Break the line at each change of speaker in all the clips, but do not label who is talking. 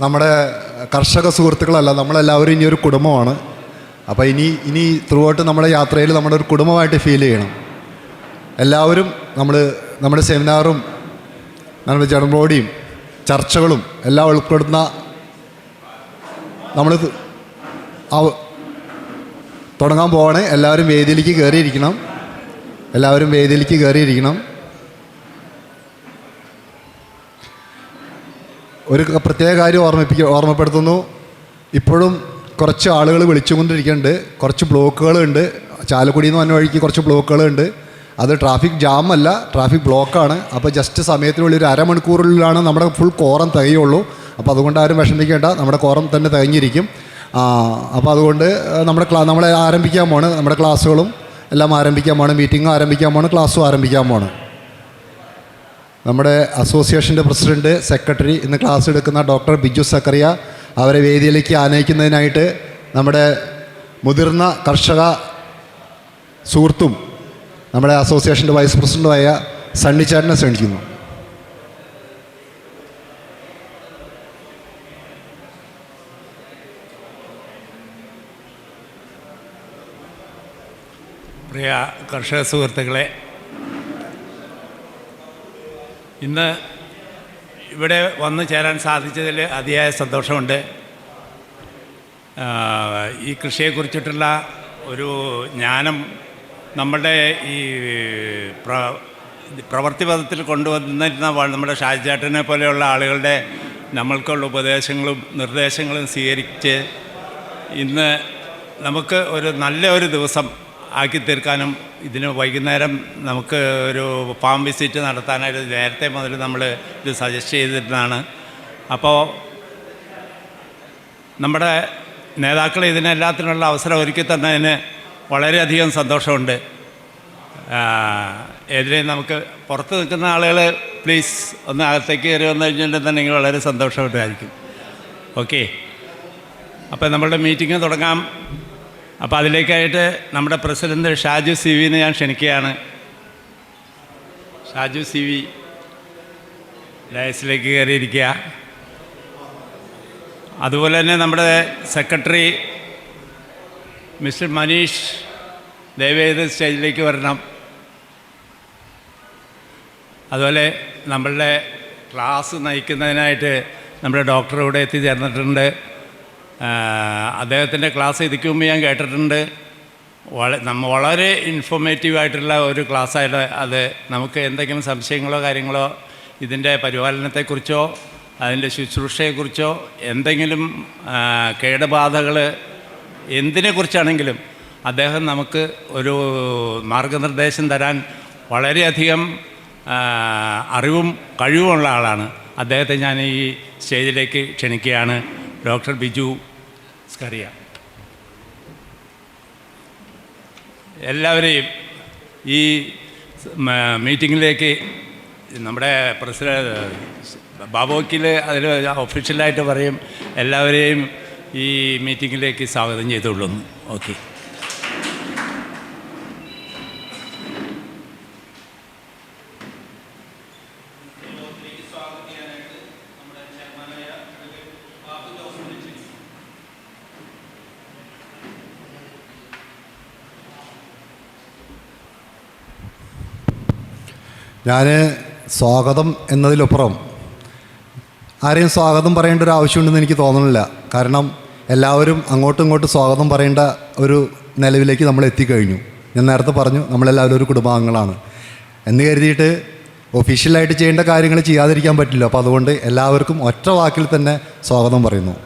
നമ്മുടെ കർഷക സുഹൃത്തുക്കളല്ല നമ്മളെല്ലാവരും ഇനി ഒരു കുടുംബമാണ്. അപ്പോൾ ഇനി ഇനി ത്രൂ ഔട്ട് നമ്മുടെ യാത്രയിൽ നമ്മുടെ ഒരു കുടുംബമായിട്ട് ഫീൽ ചെയ്യണം. എല്ലാവരും നമ്മൾ നമ്മുടെ സെമിനാറും നമ്മുടെ ജനറോഡിയും ചർച്ചകളും എല്ലാം ഉൾപ്പെടുന്ന നമ്മൾ തുടങ്ങാൻ പോവാണ്. എല്ലാവരും വേദിയിലേക്ക് കയറിയിരിക്കണം. എല്ലാവരും വേദിയിലേക്ക് കയറിയിരിക്കണം. ഒരു പ്രത്യേക കാര്യം ഓർമ്മിപ്പിക്ക ഓർമ്മപ്പെടുത്തുന്നു. ഇപ്പോഴും കുറച്ച് ആളുകൾ വിളിച്ചുകൊണ്ടിരിക്കുന്നുണ്ട്. കുറച്ച് ബ്ലോക്കുകളുണ്ട്. ചാലക്കുടിയിൽ നിന്ന് വന്ന വഴിക്ക് കുറച്ച് ബ്ലോക്കുകളുണ്ട്. അത് ട്രാഫിക് ജാം അല്ല ട്രാഫിക് ബ്ലോക്കാണ്. അപ്പോൾ ജസ്റ്റ് സമയത്തിനുള്ളിൽ ഒരു അരമണിക്കൂറിലാണ് നമ്മുടെ ഫുൾ കോറം തികയുള്ളൂ. അപ്പോൾ അതുകൊണ്ട് ആരും വിഷമിക്കേണ്ട. നമ്മുടെ കോറം തന്നെ തികഞ്ഞിരിക്കും. അപ്പോൾ അതുകൊണ്ട് നമ്മുടെ ക്ലാ നമ്മളെ ആരംഭിക്കാൻ പോണ്. നമ്മുടെ ക്ലാസ്സുകളും എല്ലാം ആരംഭിക്കാൻ പോണ്. മീറ്റിങ്ങും ആരംഭിക്കാൻ പോണ്. ക്ലാസ്സും ആരംഭിക്കാൻ പോണ്. നമ്മുടെ അസോസിയേഷന്റെ പ്രസിഡന്റ് സെക്രട്ടറി ഇന്ന് ക്ലാസ് എടുക്കുന്ന ഡോക്ടർ ബിജു സക്കറിയ അവരെ വേദിയിലേക്ക് ആനയിക്കുന്നതിനായിട്ട് നമ്മുടെ മുതിർന്ന കർഷക സുഹൃത്തും നമ്മുടെ അസോസിയേഷന്റെ വൈസ് പ്രസിഡന്റുമായ സണ്ണിച്ചാട്ടിനെ ക്ഷണിക്കുന്നു.
പ്രിയ കർഷക സുഹൃത്തുക്കളെ ഇന്ന് ഇവിടെ വന്നു ചേരാൻ സാധിച്ചതിൽ അതിയായ സന്തോഷമുണ്ട്. ഈ കൃഷിയെക്കുറിച്ചിട്ടുള്ള ഒരു ജ്ഞാനം നമ്മളുടെ ഈ പ്ര പ്രവൃത്തി പദത്തിൽ കൊണ്ടുവന്നിരുന്ന നമ്മുടെ ഷാജിചേട്ടനെ പോലെയുള്ള ആളുകളുടെ നമ്മൾക്കുള്ള ഉപദേശങ്ങളും നിർദ്ദേശങ്ങളും സ്വീകരിച്ച് ഇന്ന് നമുക്ക് ഒരു നല്ല ഒരു ദിവസം ആക്കി തീർക്കാനും ഇതിന് വൈകുന്നേരം നമുക്ക് ഒരു ഫാം വിസിറ്റ് നടത്താനായിട്ട് നേരത്തെ മുതൽ നമ്മൾ ഇത് സജസ്റ്റ് ചെയ്തിരുന്നതാണ്. അപ്പോൾ നമ്മുടെ നേതാക്കൾ ഇതിനെല്ലാത്തിനുള്ള അവസരം ഒരുക്കി തന്നതിന് വളരെയധികം സന്തോഷമുണ്ട്. എതിരെ നമുക്ക് പുറത്ത് നിൽക്കുന്ന ആളുകൾ പ്ലീസ് ഒന്ന് അകത്തേക്ക് കയറി വന്നു കഴിഞ്ഞിട്ടുണ്ടെന്നുണ്ടെങ്കിൽ വളരെ സന്തോഷമായിട്ടായിരിക്കും ഓക്കെ അപ്പോൾ നമ്മളുടെ മീറ്റിംഗ് തുടങ്ങാം. അപ്പോൾ അതിലേക്കായിട്ട് നമ്മുടെ പ്രസിഡന്റ് ഷാജു സി വിനെ ഞാൻ ക്ഷണിക്കുകയാണ്. ഷാജു സി വി ഡയസിലേക്ക് കയറിയിരിക്കുക. അതുപോലെ തന്നെ നമ്മുടെ സെക്രട്ടറി മിസ്റ്റർ മനീഷ് ദയവേത് സ്റ്റേജിലേക്ക് വരണം. അതുപോലെ നമ്മളുടെ ക്ലാസ് നയിക്കുന്നതിനായിട്ട് നമ്മുടെ ഡോക്ടർ ഇവിടെ എത്തിച്ചേർന്നിട്ടുണ്ട്. അദ്ദേഹത്തിന്റെ ക്ലാസ് ഇതിക്ക് മുമ്പ് ഞാൻ കേട്ടിട്ടുണ്ട്. നമ്മ വളരെ ഇൻഫോർമേറ്റീവായിട്ടുള്ള ഒരു ക്ലാസ്സായിട്ട് അത് നമുക്ക് എന്തെങ്കിലും സംശയങ്ങളോ കാര്യങ്ങളോ ഇതിന്റെ പരിപാലനത്തെക്കുറിച്ചോ അതിന്റെ ശുശ്രൂഷയെക്കുറിച്ചോ എന്തെങ്കിലും കേടുബാധകൾ എന്തിനെക്കുറിച്ചാണെങ്കിലും അദ്ദേഹം നമുക്ക് ഒരു മാർഗനിർദ്ദേശം തരാൻ വളരെയധികം അറിവും കഴിവുമുള്ള ആളാണ്. അദ്ദേഹത്തെ ഞാൻ ഈ സ്റ്റേജിലേക്ക് ക്ഷണിക്കുകയാണ്. ഡോക്ടർ ബിജു സ്കറിയ. എല്ലാവരെയും ഈ മീറ്റിങ്ങിലേക്ക് നമ്മുടെ പ്രസിഡന്റ് ബാബോക്കിൽ അതിൽ ഒഫീഷ്യലായിട്ട് പറയും എല്ലാവരെയും ഈ മീറ്റിങ്ങിലേക്ക് സ്വാഗതം ചെയ്തുകൊള്ളുന്നു. ഓക്കെ.
ഞാൻ സ്വാഗതം എന്നതിലപ്പുറം ആരെയും സ്വാഗതം പറയേണ്ട ഒരു ആവശ്യമുണ്ടെന്ന് എനിക്ക് തോന്നുന്നില്ല കാരണം എല്ലാവരും അങ്ങോട്ടും ഇങ്ങോട്ടും സ്വാഗതം പറയേണ്ട ഒരു നിലവിലേക്ക് നമ്മൾ എത്തിക്കഴിഞ്ഞു. ഞാൻ നേരത്തെ പറഞ്ഞു നമ്മളെല്ലാവരും ഒരു കുടുംബാംഗങ്ങളാണ്. എന്ന് കരുതിയിട്ട് ഒഫീഷ്യലായിട്ട് ചെയ്യേണ്ട കാര്യങ്ങൾ ചെയ്യാതിരിക്കാൻ പറ്റില്ല. അപ്പോൾ അതുകൊണ്ട് എല്ലാവർക്കും ഒറ്റ വാക്കിൽ തന്നെ സ്വാഗതം പറയുന്നു.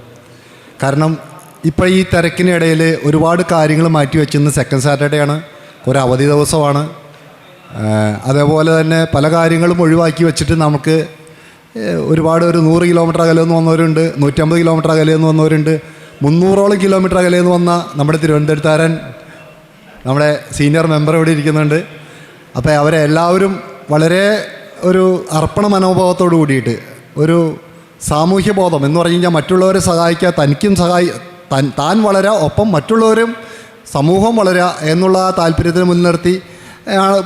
കാരണം ഇപ്പോൾ ഈ തിരക്കിനിടയിൽ ഒരുപാട് കാര്യങ്ങൾ മാറ്റി വെച്ചിരുന്ന സെക്കൻഡ് സാറ്റർഡേ ആണ്. ഒരു അവധി ദിവസമാണ്. അതേപോലെ തന്നെ പല കാര്യങ്ങളും ഒഴിവാക്കി വെച്ചിട്ട് നമുക്ക് ഒരുപാട് ഒരു നൂറ് കിലോമീറ്റർ അകലെ നിന്ന് വന്നവരുണ്ട് നൂറ്റമ്പത് കിലോമീറ്റർ അകലെ നിന്ന് വന്നവരുണ്ട്. മുന്നൂറോളം കിലോമീറ്റർ അകലെ നിന്ന് വന്ന നമ്മുടെ തിരുവനന്തപുരത്താരൻ നമ്മുടെ സീനിയർ മെമ്പർ ഇവിടെ ഇരിക്കുന്നുണ്ട്. അപ്പോൾ അവരെ എല്ലാവരും വളരെ ഒരു അർപ്പണ മനോഭാവത്തോട് കൂടിയിട്ട് ഒരു സാമൂഹ്യ ബോധം എന്ന് പറഞ്ഞു കഴിഞ്ഞാൽ മറ്റുള്ളവരെ സഹായിക്കുക തനിക്കും സഹായി താൻ വളരുക ഒപ്പം മറ്റുള്ളവരും സമൂഹം വളരുക എന്നുള്ള താല്പര്യത്തിന് മുൻനിർത്തി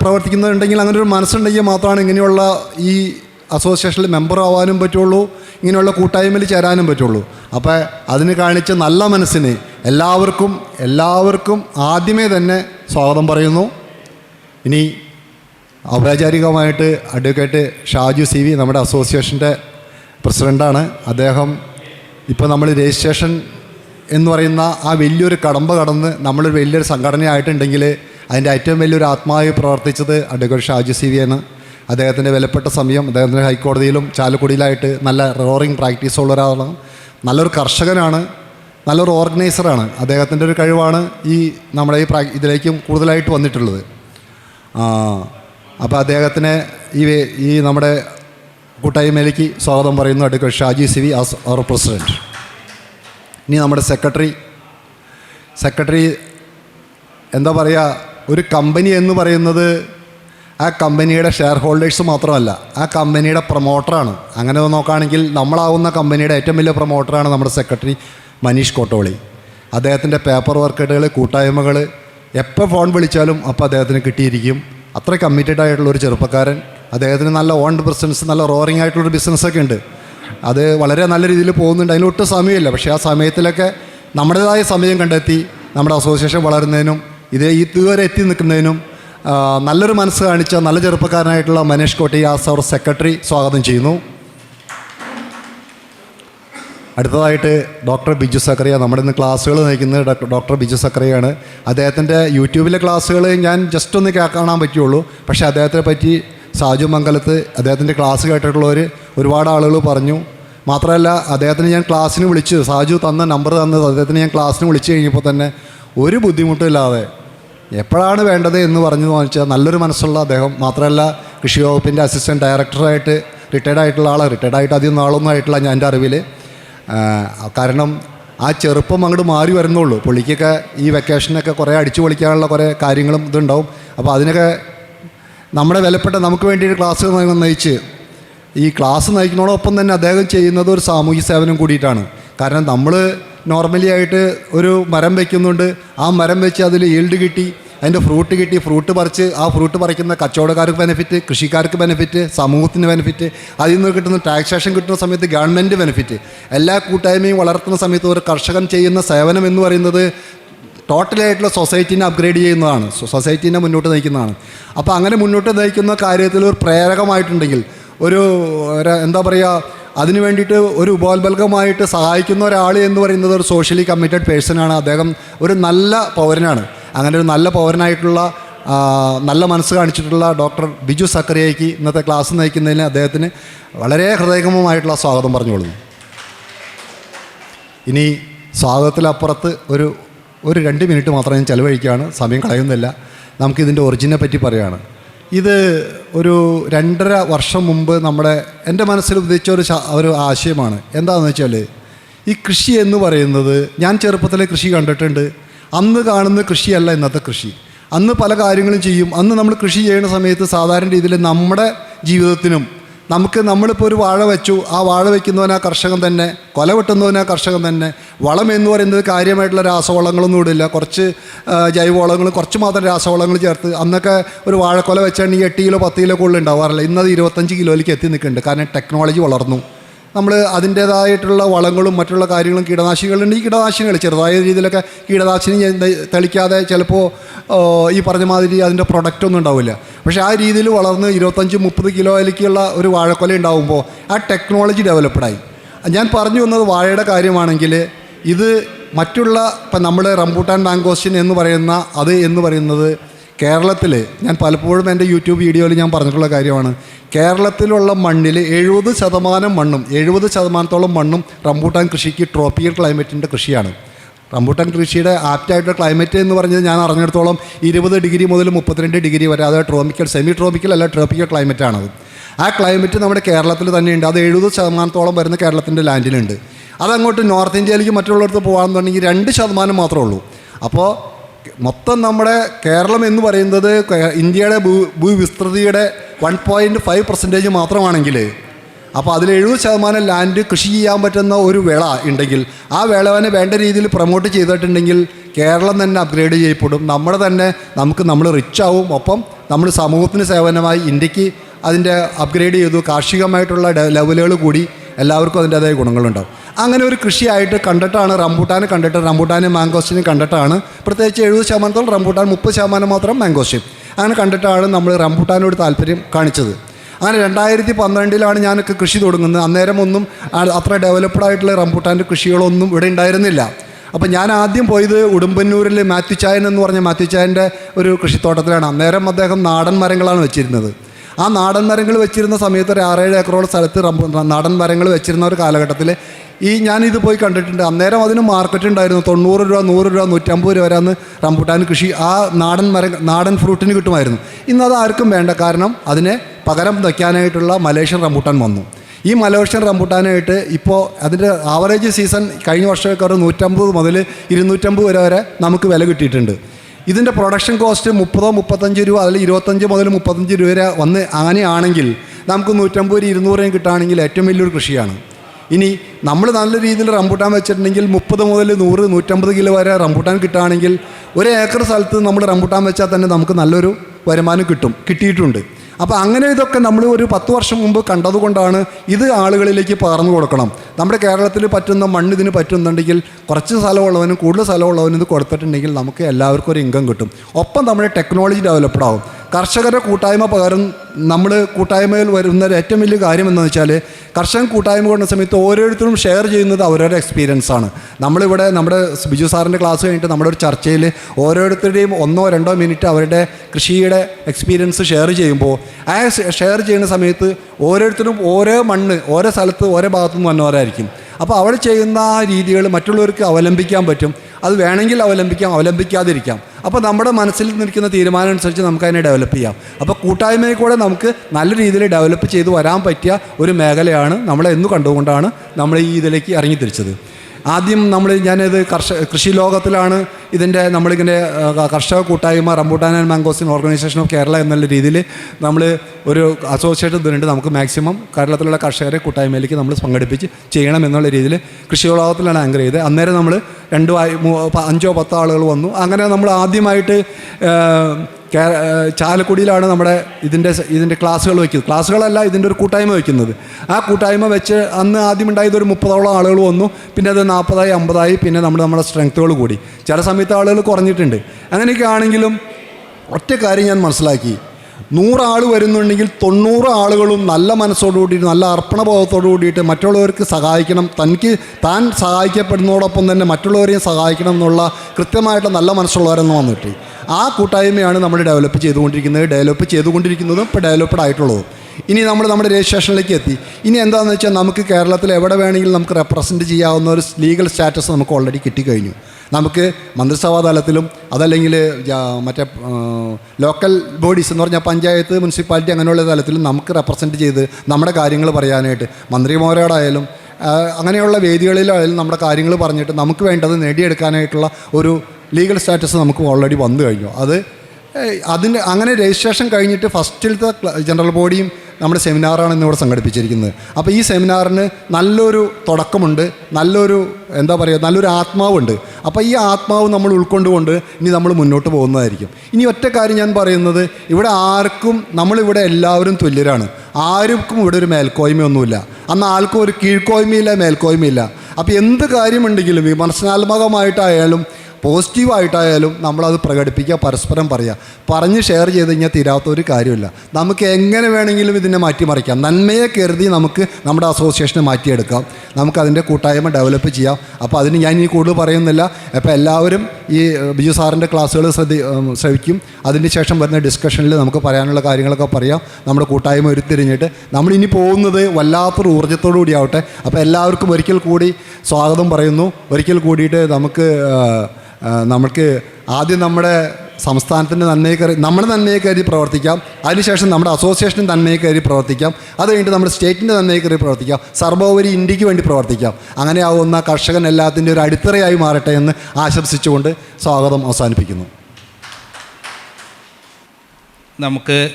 പ്രവർത്തിക്കുന്നുണ്ടെങ്കിൽ അങ്ങനെ ഒരു മനസ്സുണ്ടെങ്കിൽ മാത്രമാണ് ഇങ്ങനെയുള്ള ഈ അസോസിയേഷനിൽ മെമ്പർ ആവാനും പറ്റുള്ളൂ ഇങ്ങനെയുള്ള കൂട്ടായ്മയിൽ ചേരാനും പറ്റുള്ളൂ. അപ്പോൾ അതിന് കാണിച്ച നല്ല മനസ്സിന് എല്ലാവർക്കും എല്ലാവർക്കും ആദ്യമേ തന്നെ സ്വാഗതം പറയുന്നു. ഇനി ഔപചാരികമായിട്ട് അഡ്വക്കേറ്റ് ഷാജു സി വി നമ്മുടെ അസോസിയേഷന്റെ പ്രസിഡന്റാണ് അദ്ദേഹം ഇപ്പോൾ നമ്മൾ രജിസ്ട്രേഷൻ എന്ന് പറയുന്ന ആ വലിയൊരു കടമ്പ കടന്ന് നമ്മളൊരു വലിയൊരു സംഘടനയായിട്ടുണ്ടെങ്കിൽ അതിന്റെ ഏറ്റവും വലിയൊരു ആത്മാവി പ്രവർത്തിച്ചത് അഡ്വക്കേറ്റ് ഷാജു സി വിയാണ് അദ്ദേഹത്തിന്റെ വിലപ്പെട്ട സമയം അദ്ദേഹത്തിന്റെ ഹൈക്കോടതിയിലും ചാലക്കുടിയിലായിട്ട് നല്ല റോറിങ് പ്രാക്ടീസ് ഉള്ള ഒരാളാണ്. നല്ലൊരു കർഷകനാണ്. നല്ലൊരു ഓർഗനൈസറാണ് അദ്ദേഹത്തിന്റെ ഒരു കഴിവാണ് ഈ നമ്മുടെ ഈ ഇതിലേക്കും കൂടുതലായിട്ട് വന്നിട്ടുള്ളത്. അപ്പോൾ അദ്ദേഹത്തിന് ഈ ഈ നമ്മുടെ കൂട്ടായ്മയിലേക്ക് സ്വാഗതം പറയുന്നു advocate Shaji C V as our president ഇനി നമ്മുടെ സെക്രട്ടറി. സെക്രട്ടറി എന്താ പറയുക? ഒരു കമ്പനി എന്ന് പറയുന്നത് ആ കമ്പനിയുടെ ഷെയർ ഹോൾഡേഴ്സ് മാത്രമല്ല ആ കമ്പനിയുടെ പ്രൊമോട്ടറാണ് അങ്ങനെ നോക്കുകയാണെങ്കിൽ നമ്മളാവുന്ന കമ്പനിയുടെ ഏറ്റവും വലിയ പ്രൊമോട്ടറാണ് നമ്മുടെ സെക്രട്ടറി മനീഷ് കോട്ടോളി. അദ്ദേഹത്തിന്റെ പേപ്പർ വർക്കുകൾ കൂട്ടായ്മകൾ എപ്പോൾ ഫോൺ വിളിച്ചാലും അപ്പോൾ അദ്ദേഹത്തിന് കിട്ടിയിരിക്കും. അത്ര കമ്മിറ്റഡ് ആയിട്ടുള്ള ഒരു ചെറുപ്പക്കാരൻ. അദ്ദേഹത്തിന് നല്ല ഓൺ ബിസിനസ് നല്ല റോറിങ് ആയിട്ടുള്ളൊരു ബിസിനസ്സൊക്കെ ഉണ്ട്. അത് വളരെ നല്ല രീതിയിൽ പോകുന്നുണ്ട്. അതിനൊട്ടും സമയമില്ല. പക്ഷേ ആ സമയത്തിലൊക്കെ നമ്മുടേതായ സമയം കണ്ടെത്തി നമ്മുടെ അസോസിയേഷൻ വളരുന്നതിനും ഇത് ഇതുവരെ എത്തി നിൽക്കുന്നതിനും നല്ലൊരു മനസ്സ് കാണിച്ച നല്ല ചെറുപ്പക്കാരനായിട്ടുള്ള Manish Kotti as our secretary സ്വാഗതം ചെയ്യുന്നു. അടുത്തതായിട്ട് ഡോക്ടർ ബിജു സക്കറിയ നമ്മുടെ ഇന്ന് ക്ലാസ്സുകൾ നയിക്കുന്നത് ഡോക്ടർ- ബിജു സക്കറിയാണ്. അദ്ദേഹത്തിന്റെ യൂട്യൂബിലെ ക്ലാസ്സുകൾ ഞാൻ ജസ്റ്റ് ഒന്ന് കാണാൻ പറ്റുള്ളൂ. പക്ഷേ അദ്ദേഹത്തെ പറ്റി സാജു മംഗലത്ത് അദ്ദേഹത്തിന്റെ ക്ലാസ് കേട്ടിട്ടുള്ളവർ ഒരുപാട് ആളുകൾ പറഞ്ഞു. മാത്രമല്ല അദ്ദേഹത്തിന് ഞാൻ ക്ലാസ്സിന് വിളിച്ചു സാജു തന്ന നമ്പർ തന്നത് അദ്ദേഹത്തിന് ഞാൻ ക്ലാസ്സിന് വിളിച്ചു കഴിഞ്ഞപ്പോൾ തന്നെ ഒരു ബുദ്ധിമുട്ടില്ലാതെ എപ്പോഴാണ് വേണ്ടത് എന്ന് പറഞ്ഞു വെച്ചാൽ നല്ലൊരു മനസ്സുള്ള അദ്ദേഹം മാത്രമല്ല കൃഷി വകുപ്പിന്റെ അസിസ്റ്റന്റ് ഡയറക്ടറായിട്ട് റിട്ടയർഡ് ആയിട്ടുള്ള ആൾ റിട്ടയർഡ് ആയിട്ട് അധികം നാളൊന്നും ആയിട്ടില്ല ഞാൻ എന്റെ അറിവിൽ കാരണം ആ ചെറുപ്പം അങ്ങോട്ട് മാറി വരുന്നുള്ളൂ പുള്ളിക്കൊക്കെ ഈ വെക്കേഷനൊക്കെ കുറേ അടിച്ചു പൊളിക്കാനുള്ള കുറേ കാര്യങ്ങളും ഇതുണ്ടാവും. അപ്പോൾ അതിനൊക്കെ നമ്മുടെ വിലപ്പെട്ട നമുക്ക് വേണ്ടിയിട്ട് ക്ലാസ് നയിച്ച് ഈ ക്ലാസ് നയിക്കുന്നതോടൊപ്പം തന്നെ അദ്ദേഹം ചെയ്യുന്നത് ഒരു സാമൂഹ്യ സേവനം കൂടിയിട്ടാണ്. കാരണം നമ്മൾ നോർമലി ആയിട്ട് ഒരു മരം വയ്ക്കുന്നുണ്ട് ആ മരം വെച്ച് അതിൽ ഈൽഡ് കിട്ടി. അതിന്റെ ഫ്രൂട്ട് കിട്ടി. ഫ്രൂട്ട് പറിച്ച് ആ ഫ്രൂട്ട് പറിക്കുന്ന കച്ചവടക്കാർക്ക് ബെനിഫിറ്റ് കൃഷിക്കാർക്ക് ബെനിഫിറ്റ് സമൂഹത്തിന് ബെനിഫിറ്റ് അതിൽ നിന്ന് കിട്ടുന്ന ടാക്സേഷൻ കിട്ടുന്ന സമയത്ത് ഗവൺമെന്റ് ബെനിഫിറ്റ് എല്ലാ കൂട്ടായ്മയും വളർത്തുന്ന സമയത്ത് ഒരു കർഷകൻ ചെയ്യുന്ന സേവനം എന്ന് പറയുന്നത് ടോട്ടലായിട്ടുള്ള സൊസൈറ്റീനെ അപ്ഗ്രേഡ് ചെയ്യുന്നതാണ്. സൊസൈറ്റീനെ മുന്നോട്ട് നയിക്കുന്നതാണ്. അപ്പോൾ അങ്ങനെ മുന്നോട്ട് നയിക്കുന്ന കാര്യത്തിൽ ഒരു പ്രേരകമായിട്ടുണ്ടെങ്കിൽ ഒരു എന്താ പറയുക അതിനു വേണ്ടിയിട്ട് ഒരു ഉപോത്ബൽഗമായിട്ട് സഹായിക്കുന്ന ഒരാൾ എന്ന് പറയുന്നത് ഒരു സോഷ്യലി കമ്മിറ്റഡ് പേഴ്സണാണ് അദ്ദേഹം ഒരു നല്ല പൗരനാണ്. അങ്ങനെ ഒരു നല്ല പൗരനായിട്ടുള്ള നല്ല മനസ്സ് കാണിച്ചിട്ടുള്ള ഡോക്ടർ ബിജു സക്കറിയയ്ക്ക് ഇന്നത്തെ ക്ലാസ് നയിക്കുന്നതിന് അദ്ദേഹത്തിന് വളരെ ഹൃദയംഗമമായിട്ടുള്ള സ്വാഗതം പറഞ്ഞുകൊള്ളുന്നു. ഇനി സ്വാഗതത്തിലപ്പുറത്ത് ഒരു ഒരു രണ്ട് മിനിറ്റ് മാത്രം ഞാൻ ചിലവഴിക്കുകയാണ്. സമയം കളയുന്നില്ല. നമുക്കിതിന്റെ ഒറിജിനെ പറ്റി പറയുകയാണ് ഇത് ഒരു രണ്ടര വർഷം മുമ്പ് നമ്മുടെ എന്റെ മനസ്സിൽ ഉദിച്ച ഒരു ഒരു ആശയമാണ്. എന്താണെന്ന് വെച്ചാൽ ഈ കൃഷി എന്ന് പറയുന്നത് ഞാൻ ചെറുപ്പത്തിലെ കൃഷി കണ്ടിട്ടുണ്ട്. അന്ന് കാണുന്ന കൃഷിയല്ല ഇന്നത്തെ കൃഷി. അന്ന് പല കാര്യങ്ങളും ചെയ്യും. അന്ന് നമ്മൾ കൃഷി ചെയ്യുന്ന സമയത്ത് സാധാരണ രീതിയിൽ നമ്മുടെ ജീവിതത്തിനും നമുക്ക് നമ്മളിപ്പോൾ ഒരു വാഴ വെച്ചു. ആ വാഴ വയ്ക്കുന്നവനാ കർഷകൻ തന്നെ. കൊല വെട്ടുന്നവനാ കർഷകൻ തന്നെ. വളം എന്ന് പറയുന്നത് കാര്യമായിട്ടുള്ള രാസവളങ്ങളൊന്നും ഇടില്ല കുറച്ച് ജൈവവളങ്ങൾ കുറച്ച് മാത്രം രാസവളങ്ങൾ ചേർത്ത് അന്നൊക്കെ ഒരു വാഴക്കൊല വെച്ചാണെങ്കിൽ എട്ട് കിലോ പത്ത് കിലോ കൂടുതൽ ഉണ്ടാവാറില്ല. ഇന്നത് ഇരുപത്തഞ്ച് കിലോയിലേക്ക് എത്തി നിൽക്കുന്നുണ്ട്. കാരണം ടെക്നോളജി വളർന്നു. നമ്മൾ അതിന്റേതായിട്ടുള്ള വളങ്ങളും മറ്റുള്ള കാര്യങ്ങളും കീടനാശിനികളുണ്ട്. ഈ കീടനാശിനികൾ ചെറുതായ രീതിയിലൊക്കെ കീടനാശിനി തളിക്കാതെ ചിലപ്പോൾ ഈ പറഞ്ഞ മാതിരി അതിന്റെ പ്രൊഡക്റ്റ് ഒന്നും ഉണ്ടാവില്ല. പക്ഷേ ആ രീതിയിൽ വളർന്ന് ഇരുപത്തഞ്ച് മുപ്പത് കിലോയിലേക്കുള്ള ഒരു വാഴക്കൊല ഉണ്ടാകുമ്പോൾ ആ ടെക്നോളജി ഡെവലപ്ഡായി ഞാൻ പറഞ്ഞു വന്നത് വാഴയുടെ കാര്യമാണെങ്കിൽ ഇത് മറ്റുള്ള ഇപ്പം നമ്മൾ റംബൂട്ടാൻ മാങ്കോസ്റ്റിൻ എന്ന് പറയുന്ന അത് എന്ന് പറയുന്നത് കേരളത്തിൽ ഞാൻ പലപ്പോഴും എന്റെ യൂട്യൂബ് വീഡിയോയിൽ ഞാൻ പറഞ്ഞിട്ടുള്ള കാര്യമാണ്. കേരളത്തിലുള്ള മണ്ണിൽ എഴുപത് ശതമാനം മണ്ണും എഴുപത് ശതമാനത്തോളം മണ്ണും റംബൂട്ടാൻ കൃഷിക്ക് ട്രോപ്പിക്കൽ ക്ലൈമറ്റിന്റെ കൃഷിയാണ്. റംബൂട്ടാൻ കൃഷിയുടെ ആപ്റ്റായിട്ടുള്ള ക്ലൈമറ്റ് എന്ന് പറഞ്ഞത് ഞാൻ അറിഞ്ഞിടത്തോളം ഇരുപത് ഡിഗ്രി മുതൽ മുപ്പത്തിരണ്ട് ഡിഗ്രി വരെ അത് ട്രോപ്പിക്കൽ സെമി ട്രോപ്പിക്കൽ അല്ല ട്രോപ്പിക്കൽ ക്ലൈമറ്റാണത് ആ ക്ലൈമറ്റ് നമ്മുടെ കേരളത്തിൽ തന്നെയുണ്ട്. അത് എഴുപത് ശതമാനത്തോളം വരുന്ന കേരളത്തിന്റെ ലാൻഡിലുണ്ട്. അതങ്ങോട്ട് നോർത്ത് ഇന്ത്യയിലേക്ക് മറ്റുള്ളിടത്ത് പോകാമെന്നുണ്ടെങ്കിൽ രണ്ട് ശതമാനം മാത്രമേ ഉള്ളൂ. അപ്പോൾ മൊത്തം നമ്മുടെ കേരളം എന്ന് പറയുന്നത് ഇന്ത്യയുടെ ഭൂ ഭൂവിസ്തൃതിയുടെ വൺ പോയിന്റ് ഫൈവ് പെർസെന്റേജ് മാത്രമാണെങ്കിൽ. അപ്പോൾ അതിൽ എഴുപത് ശതമാനം ലാൻഡ് കൃഷി ചെയ്യാൻ പറ്റുന്ന ഒരു വിള ഉണ്ടെങ്കിൽ ആ വിളവിനെ വേണ്ട രീതിയിൽ പ്രൊമോട്ട് ചെയ്തിട്ടുണ്ടെങ്കിൽ കേരളം തന്നെ അപ്ഗ്രേഡ് ചെയ്യപ്പെടും. നമ്മുടെ തന്നെ നമുക്ക് നമ്മൾ റിച്ച് ആവും. ഒപ്പം നമ്മൾ സമൂഹത്തിന് സേവനമായി ഇന്ത്യയ്ക്ക് അതിന്റെ അപ്ഗ്രേഡ് ചെയ്തു. കാർഷികമായിട്ടുള്ള ലെവലുകൾ കൂടി എല്ലാവർക്കും അതിന്റേതായ ഗുണങ്ങളുണ്ടാവും. അങ്ങനെ ഒരു കൃഷിയായിട്ട് കണ്ടിട്ടാണ് റംബൂട്ടാനെ കണ്ടിട്ട് റംബൂട്ടാനെ മാങ്കോസ്റ്റിനെ കണ്ടിട്ടാണ്. പ്രത്യേകിച്ച് എഴുപത് ശതമാനത്തോളം റംബൂട്ടാൻ മുപ്പത് ശതമാനം മാത്രം മാങ്കോസ്റ്റിൻ അങ്ങനെ കണ്ടിട്ടാണ് നമ്മൾ റംബൂട്ടാനോട് താല്പര്യം കാണിച്ചത്. അങ്ങനെ രണ്ടായിരത്തി പന്ത്രണ്ടിലാണ് ഞാനൊക്കെ കൃഷി തുടങ്ങുന്നത്. അന്നേരം ഒന്നും അത്ര ഡെവലപ്ഡ് ആയിട്ടുള്ള റംബൂട്ടാന്റെ കൃഷികളൊന്നും ഇവിടെ ഉണ്ടായിരുന്നില്ല. അപ്പോൾ ഞാൻ ആദ്യം പോയത് ഉടുമ്പന്നൂരിൽ മാത്യു ചായൻ എന്ന് പറഞ്ഞ മാത്യു ചായന്റെ ഒരു കൃഷിത്തോട്ടത്തിലാണ്. അന്നേരം അദ്ദേഹം നാടൻ മരങ്ങളാണ് വെച്ചിരുന്നത്. ആ നാടൻ മരങ്ങൾ വെച്ചിരുന്ന സമയത്ത് ഒരു ആറേഴ് ഏക്കറോളം സ്ഥലത്ത് റംബൂ നാടൻ മരങ്ങൾ വെച്ചിരുന്ന ഒരു കാലഘട്ടത്തിൽ ഈ ഞാനിത് പോയി കണ്ടിട്ടുണ്ട്. അന്നേരം അതിന് മാർക്കറ്റ് ഉണ്ടായിരുന്നു. തൊണ്ണൂറ് രൂപ നൂറ് രൂപ നൂറ്റമ്പത് രൂപ വരെ അന്ന് റംബൂട്ടാൻ കൃഷി ആ നാടൻ മര നാടൻ ഫ്രൂട്ടിന് കിട്ടുമായിരുന്നു. ഇന്ന് അത് ആർക്കും വേണ്ട. കാരണം അതിനെ പകരം വയ്ക്കാനായിട്ടുള്ള മലേഷ്യൻ റംബൂട്ടാൻ വന്നു. ഈ മലേഷ്യൻ റംബൂട്ടാനായിട്ട് ഇപ്പോൾ അതിന്റെ ആവറേജ് സീസൺ കഴിഞ്ഞ വർഷമൊക്കെ ഒരു നൂറ്റമ്പത് മുതൽ ഇരുന്നൂറ്റമ്പത് വരെ വരെ നമുക്ക് വില കിട്ടിയിട്ടുണ്ട്. ഇതിന്റെ പ്രൊഡക്ഷൻ കോസ്റ്റ് മുപ്പതോ മുപ്പത്തഞ്ച് രൂപ അതിൽ ഇരുപത്തഞ്ച് മുതൽ മുപ്പത്തഞ്ച് രൂപ വരെ വന്ന് അങ്ങനെയാണെങ്കിൽ നമുക്ക് നൂറ്റമ്പത് രൂപ ഇരുന്നൂറ് രൂപയും കിട്ടുകയാണെങ്കിൽ ഏറ്റവും വലിയൊരു കൃഷിയാണ്. ഇനി നമ്മൾ നല്ല രീതിയിൽ റംബൂട്ടാൻ വെച്ചിട്ടുണ്ടെങ്കിൽ മുപ്പത് മുതൽ നൂറ് നൂറ്റമ്പത് കിലോ വരെ റംബൂട്ടാൻ കിട്ടുകയാണെങ്കിൽ ഒരു ഏക്കർ സ്ഥലത്ത് നമ്മൾ റംബൂട്ടാൻ വെച്ചാൽ തന്നെ നമുക്ക് നല്ലൊരു വരുമാനം കിട്ടും കിട്ടിയിട്ടുണ്ട്. അപ്പോൾ അങ്ങനെ ഇതൊക്കെ നമ്മൾ ഒരു പത്ത് വർഷം മുമ്പ് കണ്ടതുകൊണ്ടാണ് ഇത് ആളുകളിലേക്ക് പകർന്നു കൊടുക്കണം. നമ്മുടെ കേരളത്തിൽ പറ്റുന്ന മണ്ണ് ഇതിന് പറ്റുന്നുണ്ടെങ്കിൽ കുറച്ച് സ്ഥലമുള്ളവനും കൂടുതൽ സ്ഥലമുള്ളവനും ഇത് കൊടുത്തിട്ടുണ്ടെങ്കിൽ നമുക്ക് എല്ലാവർക്കും ഒരു ഇൻകം കിട്ടും. ഒപ്പം നമ്മുടെ ടെക്നോളജി ഡെവലപ്ഡ് ആവും. കർഷകരുടെ കൂട്ടായ്മ പകരം നമ്മൾ കൂട്ടായ്മയിൽ വരുന്ന ഏറ്റവും വലിയ കാര്യം എന്ന് വെച്ചാൽ കർഷകൻ കൂട്ടായ്മ കൊണ്ട സമയത്ത് ഓരോരുത്തരും ഷെയർ ചെയ്യുന്നത് അവരുടെ എക്സ്പീരിയൻസ് ആണ്. നമ്മളിവിടെ നമ്മുടെ ബിജു സാറിന്റെ ക്ലാസ് കഴിഞ്ഞിട്ട് നമ്മുടെ ഒരു ചർച്ചയിൽ ഓരോരുത്തരുടെയും ഒന്നോ രണ്ടോ മിനിറ്റ് അവരുടെ കൃഷിയുടെ എക്സ്പീരിയൻസ് ഷെയർ ചെയ്യുമ്പോൾ ആ ഷെയർ ചെയ്യുന്ന സമയത്ത് ഓരോരുത്തരും ഓരോ മണ്ണ് ഓരോ സ്ഥലത്ത് ഓരോ ഭാഗത്തു നിന്ന് വന്നവരായിരിക്കും. അപ്പോൾ അവിടെ ചെയ്യുന്ന ആ രീതികൾ മറ്റുള്ളവർക്ക് അവലംബിക്കാൻ പറ്റും. അത് വേണമെങ്കിൽ അവലംബിക്കാം അവലംബിക്കാതിരിക്കാം. അപ്പോൾ നമ്മുടെ മനസ്സിൽ നിൽക്കുന്ന തീരുമാനം അനുസരിച്ച് നമുക്ക് അതിനെ ഡെവലപ്പ് ചെയ്യാം. അപ്പോൾ കൂട്ടായ്മയിൽ കൂടെ നമുക്ക് നല്ല രീതിയിൽ ഡെവലപ്പ് ചെയ്ത് വരാൻ പറ്റിയ ഒരു മേഖലയാണ് നമ്മളെ എന്ന് കണ്ടുകൊണ്ടാണ് നമ്മൾ ഈ ഇതിലേക്ക് ഇറങ്ങി തിരിച്ചത്. ആദ്യം നമ്മൾ ഞാനിത് കർഷക കൃഷി ലോകത്തിലാണ് ഇതിന്റെ നമ്മളിങ്ങനെ കർഷക കൂട്ടായ്മ rambutan and mangosteen organization of Kerala എന്നുള്ള രീതിയിൽ നമ്മൾ ഒരു അസോസിയേഷൻ ഇതിനുണ്ട് നമുക്ക് മാക്സിമം കേരളത്തിലുള്ള കർഷകരെ കൂട്ടായ്മയിലേക്ക് നമ്മൾ പങ്കെടുപ്പിച്ച് ചെയ്യണം എന്നുള്ള രീതിയിൽ കൃഷി ലോകത്തിലാണ് ആങ്കർ ചെയ്തത്. അന്നേരം നമ്മൾ രണ്ട് അഞ്ചോ പത്തോ ആളുകൾ വന്നു. അങ്ങനെ നമ്മൾ ആദ്യമായിട്ട് ചാലക്കുടിയിലാണ് നമ്മുടെ ഇതിന്റെ ഇതിന്റെ ക്ലാസ്സുകൾ വയ്ക്കുന്നത്. ക്ലാസ്സുകളല്ല ഇതിന്റെ ഒരു കൂട്ടായ്മ വയ്ക്കുന്നത്. ആ കൂട്ടായ്മ വെച്ച് അന്ന് ആദ്യം ഉണ്ടായത് ഒരു മുപ്പതോളം ആളുകൾ വന്നു പിന്നെ അത് നാൽപ്പതായി അമ്പതായി പിന്നെ നമ്മൾ നമ്മുടെ സ്ട്രെങ്ത്തുകൾ കൂടി. ചില സമയത്ത് ആളുകൾ കുറഞ്ഞിട്ടുണ്ട്. അങ്ങനെയൊക്കെ ആണെങ്കിലും ഒറ്റ കാര്യം ഞാൻ മനസ്സിലാക്കി. നൂറാൾ വരുന്നുണ്ടെങ്കിൽ തൊണ്ണൂറ് ആളുകളും നല്ല മനസ്സോടു കൂടിയിട്ട് നല്ല അർപ്പണബോധത്തോടു കൂടിയിട്ട് മറ്റുള്ളവർക്ക് സഹായിക്കണം. തനിക്ക് താൻ സഹായിക്കപ്പെടുന്നതോടൊപ്പം തന്നെ മറ്റുള്ളവരെയും സഹായിക്കണം എന്നുള്ള കൃത്യമായിട്ട് നല്ല മനസ്സുള്ളവരെന്ന് വന്നിട്ട്. ആ കൂട്ടായ്മയാണ് നമ്മൾ ഡെവലപ്പ് ചെയ്തുകൊണ്ടിരിക്കുന്നത്. ഡെവലപ്പ് ചെയ്തുകൊണ്ടിരിക്കുന്നതും ഇപ്പോൾ ഡെവലപ്ഡ് ആയിട്ടുള്ളതും. ഇനി നമ്മൾ നമ്മുടെ രജിസ്ട്രേഷനിലേക്ക് എത്തി. ഇനി എന്താണെന്ന് വെച്ചാൽ നമുക്ക് കേരളത്തിൽ എവിടെ വേണമെങ്കിലും നമുക്ക് റെപ്രസെന്റ് ചെയ്യാവുന്ന ഒരു ലീഗൽ സ്റ്റാറ്റസ് നമുക്ക് ഓൾറെഡി കിട്ടിക്കഴിഞ്ഞു. നമുക്ക് മന്ത്രിസഭാ തലത്തിലും അതല്ലെങ്കിൽ മറ്റേ ലോക്കൽ ബോഡീസ് എന്ന് പറഞ്ഞാൽ പഞ്ചായത്ത് മുനിസിപ്പാലിറ്റി അങ്ങനെയുള്ള തലത്തിലും നമുക്ക് റെപ്രസെന്റ് ചെയ്ത് നമ്മുടെ കാര്യങ്ങൾ പറയാനായിട്ട് മന്ത്രിമാരോടായാലും അങ്ങനെയുള്ള വേദികളിലായാലും നമ്മുടെ കാര്യങ്ങൾ പറഞ്ഞിട്ട് നമുക്ക് വേണ്ടത് നേടിയെടുക്കാനായിട്ടുള്ള ഒരു ലീഗൽ സ്റ്റാറ്റസ് നമുക്ക് ഓൾറെഡി വന്നു കഴിഞ്ഞു. അത് അതിന്റെ അങ്ങനെ രജിസ്ട്രേഷൻ കഴിഞ്ഞിട്ട് ഫസ്റ്റിലത്തെ ജനറൽ ബോഡിയും നമ്മുടെ സെമിനാറാണ് ഇന്നിവിടെ സംഘടിപ്പിച്ചിരിക്കുന്നത്. അപ്പോൾ ഈ സെമിനാറിന് നല്ലൊരു തുടക്കമുണ്ട് നല്ലൊരു എന്താ പറയുക നല്ലൊരു ആത്മാവുണ്ട്. അപ്പോൾ ഈ ആത്മാവ് നമ്മൾ ഉൾക്കൊണ്ടുകൊണ്ട് ഇനി നമ്മൾ മുന്നോട്ട് പോകുന്നതായിരിക്കും. ഇനി ഒറ്റ കാര്യം ഞാൻ പറയുന്നത് ഇവിടെ ആർക്കും നമ്മളിവിടെ എല്ലാവരും തുല്യരാണ്. ആർക്കും ഇവിടെ ഒരു മേൽക്കോയ്മയൊന്നുമില്ല. അന്ന് ആർക്കും ഒരു കീഴ്ക്കോയ്മയില്ല മേൽക്കോയ്മയില്ല. അപ്പോൾ എന്ത് കാര്യമുണ്ടെങ്കിലും ഈ വിമർശനാത്മകമായിട്ടായാലും പോസിറ്റീവായിട്ടായാലും നമ്മളത് പ്രകടിപ്പിക്കുക പരസ്പരം പറയുക. പറഞ്ഞ് ഷെയർ ചെയ്ത് കഴിഞ്ഞാൽ തീരാത്ത ഒരു കാര്യമില്ല. നമുക്ക് എങ്ങനെ വേണമെങ്കിലും ഇതിനെ മാറ്റിമറിക്കാം. നന്മയെ കരുതി നമുക്ക് നമ്മുടെ അസോസിയേഷനെ മാറ്റിയെടുക്കാം. നമുക്കതിന്റെ കൂട്ടായ്മ ഡെവലപ്പ് ചെയ്യാം. അപ്പോൾ അതിന് ഞാൻ ഇനി കൂടുതൽ പറയുന്നില്ല. അപ്പോൾ എല്ലാവരും ഈ ബിജു സാറിന്റെ ക്ലാസ്സുകൾ ശ്രദ്ധി ശ്രവിക്കും. അതിന് ശേഷം വരുന്ന ഡിസ്കഷനിൽ നമുക്ക് പറയാനുള്ള കാര്യങ്ങളൊക്കെ പറയാം. നമ്മുടെ കൂട്ടായ്മ ഉരുത്തിരിഞ്ഞിട്ട്. നമ്മൾ ഇനി പോകുന്നത് വല്ലാത്തൊരു ഊർജത്തോടു കൂടിയാവട്ടെ. അപ്പോൾ എല്ലാവർക്കും ഒരിക്കൽ കൂടി സ്വാഗതം പറയുന്നു. ഒരിക്കൽ കൂടിയിട്ട് നമുക്ക് നമുക്ക് ആദ്യം നമ്മുടെ സംസ്ഥാനത്തിന്റെ നന്മയെ കയറി നമ്മുടെ നന്മയെ കയറി പ്രവർത്തിക്കാം. അതിനുശേഷം നമ്മുടെ അസോസിയേഷന്റെ നന്മയെ കയറി പ്രവർത്തിക്കാം. അത് കഴിഞ്ഞിട്ട് നമ്മുടെ സ്റ്റേറ്റിന്റെ നന്മയെ കയറി പ്രവർത്തിക്കാം. സർവോപരി ഇന്ത്യയ്ക്ക് വേണ്ടി പ്രവർത്തിക്കാം. അങ്ങനെ ആവുന്ന കർഷകൻ എല്ലാത്തിന്റെ ഒരു അടിത്തറയായി മാറട്ടെ എന്ന് ആശംസിച്ചുകൊണ്ട് സ്വാഗതം അവസാനിപ്പിക്കുന്നു.
നമുക്ക്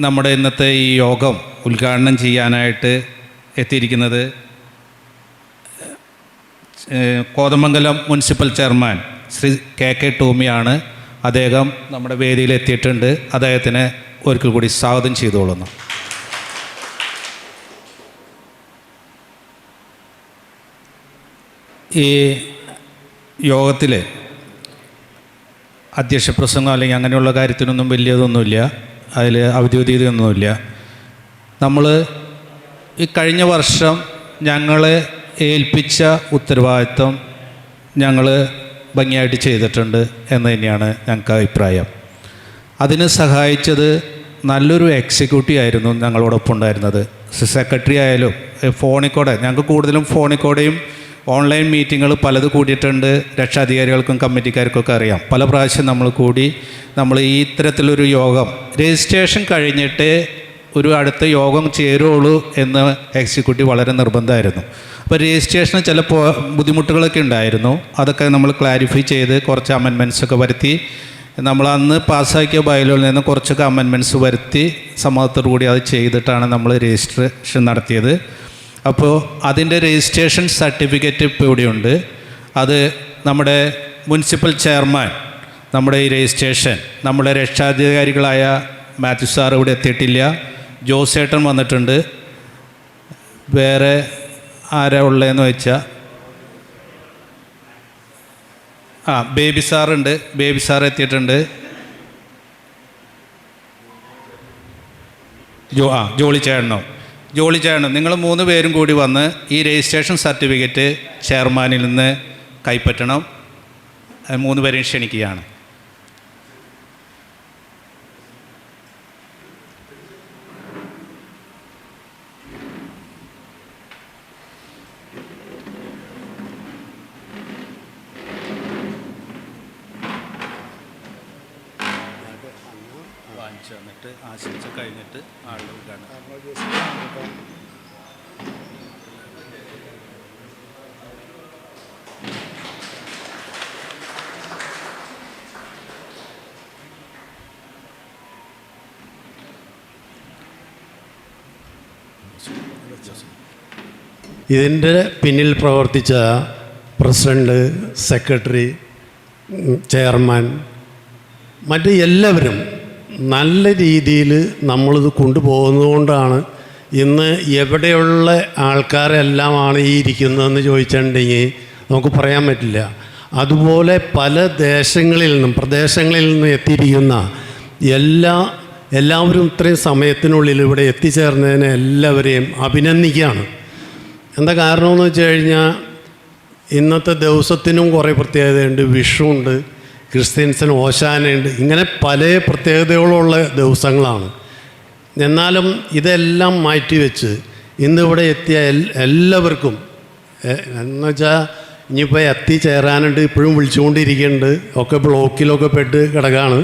നമ്മുടെ ഇന്നത്തെ ഈ യോഗം ഉദ്ഘാടനം ചെയ്യാനായിട്ട് എത്തിയിരിക്കുന്നത് Kothamangalam municipal chairman Shri K K ടോമിയാണ്. അദ്ദേഹം നമ്മുടെ വേദിയിൽ എത്തിയിട്ടുണ്ട്. അദ്ദേഹത്തിന് ഒരിക്കൽ കൂടി സ്വാഗതം ചെയ്തുകൊള്ളുന്നു. ഈ യോഗത്തിൽ അധ്യക്ഷ പ്രസംഗം അല്ലെങ്കിൽ അങ്ങനെയുള്ള കാര്യത്തിനൊന്നും വലിയതൊന്നുമില്ല. അതിൽ ഔദ്യോഗികതയൊന്നുമില്ല. നമ്മൾ ഈ കഴിഞ്ഞ വർഷം ഞങ്ങളെ ഏൽപ്പിച്ച ഉത്തരവാദിത്വം ഞങ്ങൾ ഭംഗിയായിട്ട് ചെയ്തിട്ടുണ്ട് എന്ന് തന്നെയാണ് ഞങ്ങൾക്ക് അഭിപ്രായം. അതിന് സഹായിച്ചത് നല്ലൊരു എക്സിക്യൂട്ടീവ് ആയിരുന്നു ഞങ്ങളോടൊപ്പം ഉണ്ടായിരുന്നത്. സെക്രട്ടറി ആയാലും ഫോണിൽ കൂടെ ഞങ്ങൾക്ക് കൂടുതലും ഫോണിൽ കൂടെയും ഓൺലൈൻ മീറ്റിങ്ങൾ പലത് കൂടിയിട്ടുണ്ട്. രക്ഷാധികാരികൾക്കും കമ്മിറ്റിക്കാർക്കൊക്കെ അറിയാം. പല പ്രാവശ്യം നമ്മൾ കൂടി നമ്മൾ ഈ ഇത്തരത്തിലൊരു യോഗം രജിസ്ട്രേഷൻ കഴിഞ്ഞിട്ട് ഒരു അടുത്ത യോഗം ചേരുള്ളൂ എന്ന് എക്സിക്യൂട്ടീവ് വളരെ നിർബന്ധമായിരുന്നു. അപ്പോൾ രജിസ്ട്രേഷന് ചില ബുദ്ധിമുട്ടുകളൊക്കെ ഉണ്ടായിരുന്നു. അതൊക്കെ നമ്മൾ ക്ലാരിഫൈ ചെയ്ത് കുറച്ച് അമെൻമെന്റ്സ് ഒക്കെ വരുത്തി. നമ്മൾ അന്ന് പാസ്സാക്കിയ ബയലോയിൽ നിന്ന് കുറച്ചൊക്കെ അമെൻമെന്റ്സ് വരുത്തി സമ്മതത്തോടു കൂടി അത് ചെയ്തിട്ടാണ് നമ്മൾ രജിസ്ട്രേഷൻ നടത്തിയത്. അപ്പോൾ അതിന്റെ രജിസ്ട്രേഷൻ സർട്ടിഫിക്കറ്റ് ഇപ്പോൾ ഇവിടെയുണ്ട്. അത് നമ്മുടെ മുനിസിപ്പൽ ചെയർമാൻ നമ്മുടെ ഈ രജിസ്ട്രേഷൻ നമ്മുടെ രക്ഷാധികാരികളായ മാത്യു സാർ ഇവിടെ എത്തിയിട്ടില്ല. ജോസേട്ടൻ വന്നിട്ടുണ്ട്. വേറെ ആരാ ഉള്ളതെന്ന് വെച്ചാൽ ആ ബേബി സാറുണ്ട്. ബേബി സാർ എത്തിയിട്ടുണ്ട്. ജോ ആ ജോളി ചേട്ടനോ. ജോളി ചേട്ടനോ നിങ്ങൾ മൂന്ന് പേരും കൂടി വന്ന് ഈ രജിസ്ട്രേഷൻ സർട്ടിഫിക്കറ്റ് ചെയർമാനിൽ നിന്ന് കൈപ്പറ്റണം. മൂന്ന് പേരെയും ക്ഷണിക്കുകയാണ്. വാങ്ങിച്ചു വന്നിട്ട് ആശംസ കഴിഞ്ഞിട്ട് ആളുകൾക്കാണ്
ഇതിന്റെ പിന്നിൽ പ്രവർത്തിച്ച പ്രസിഡന്റ് സെക്രട്ടറി ചെയർമാൻ മറ്റ് എല്ലാവരും നല്ല രീതിയിൽ നമ്മളിത് കൊണ്ടുപോകുന്നതുകൊണ്ടാണ് ഇന്ന് എവിടെയുള്ള ആൾക്കാരെല്ലാമാണ് ഈ ഇരിക്കുന്നതെന്ന് ചോദിച്ചിട്ടുണ്ടെങ്കിൽ നമുക്ക് പറയാൻ പറ്റില്ല. അതുപോലെ പല ദേശങ്ങളിൽ നിന്നും പ്രദേശങ്ങളിൽ നിന്നും എത്തിയിരിക്കുന്ന എല്ലാ എല്ലാവരും ഇത്രയും സമയത്തിനുള്ളിൽ ഇവിടെ എത്തിച്ചേർന്നതിനെ എല്ലാവരെയും അഭിനന്ദിക്കുകയാണ്. എന്താ കാരണമെന്ന് വെച്ച് കഴിഞ്ഞാൽ ഇന്നത്തെ ദിവസത്തിനും കുറേ പ്രത്യേകതയുണ്ട് വിഷുണ്ട് ക്രിസ്ത്യൻസിന് ഓശാനയുണ്ട് ഇങ്ങനെ പല പ്രത്യേകതകളുള്ള ദിവസങ്ങളാണ്. എന്നാലും ഇതെല്ലാം മാറ്റിവെച്ച് ഇന്നിവിടെ എത്തിയ എല്ലാവർക്കും എന്നുവെച്ചാൽ എന്ന് വെച്ചാൽ ഇനിയിപ്പോൾ എത്തിച്ചേരാനുണ്ട് ഇപ്പോഴും വിളിച്ചുകൊണ്ടിരിക്കുന്നുണ്ട് ഒക്കെ ബ്ലോക്കിലൊക്കെ പെട്ട് കിടക്കാണ്.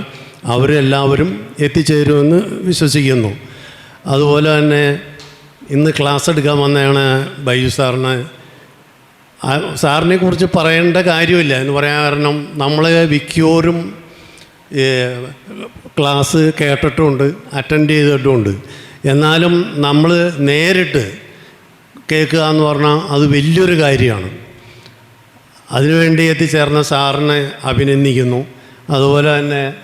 അവരെല്ലാവരും എത്തിച്ചേരുമെന്ന് വിശ്വസിക്കുന്നു. അതുപോലെ തന്നെ ഇന്ന് ക്ലാസ് എടുക്കാൻ വന്നതാണ് ബൈജു സാറിന് സാറിനെ കുറിച്ച് പറയേണ്ട കാര്യമില്ല. എന്ന് പറയാൻ കാരണം നമ്മൾ മിക്കോരും ക്ലാസ് കേട്ടിട്ടുമുണ്ട് അറ്റൻഡ് ചെയ്തിട്ടുമുണ്ട് എന്നാലും നമ്മൾ നേരിട്ട് കേൾക്കുക എന്ന് പറഞ്ഞാൽ അത് വലിയൊരു കാര്യമാണ്. അതിനുവേണ്ടി എത്തിച്ചേർന്ന സാറിനെ അഭിനന്ദിക്കുന്നു. അതുപോലെ തന്നെ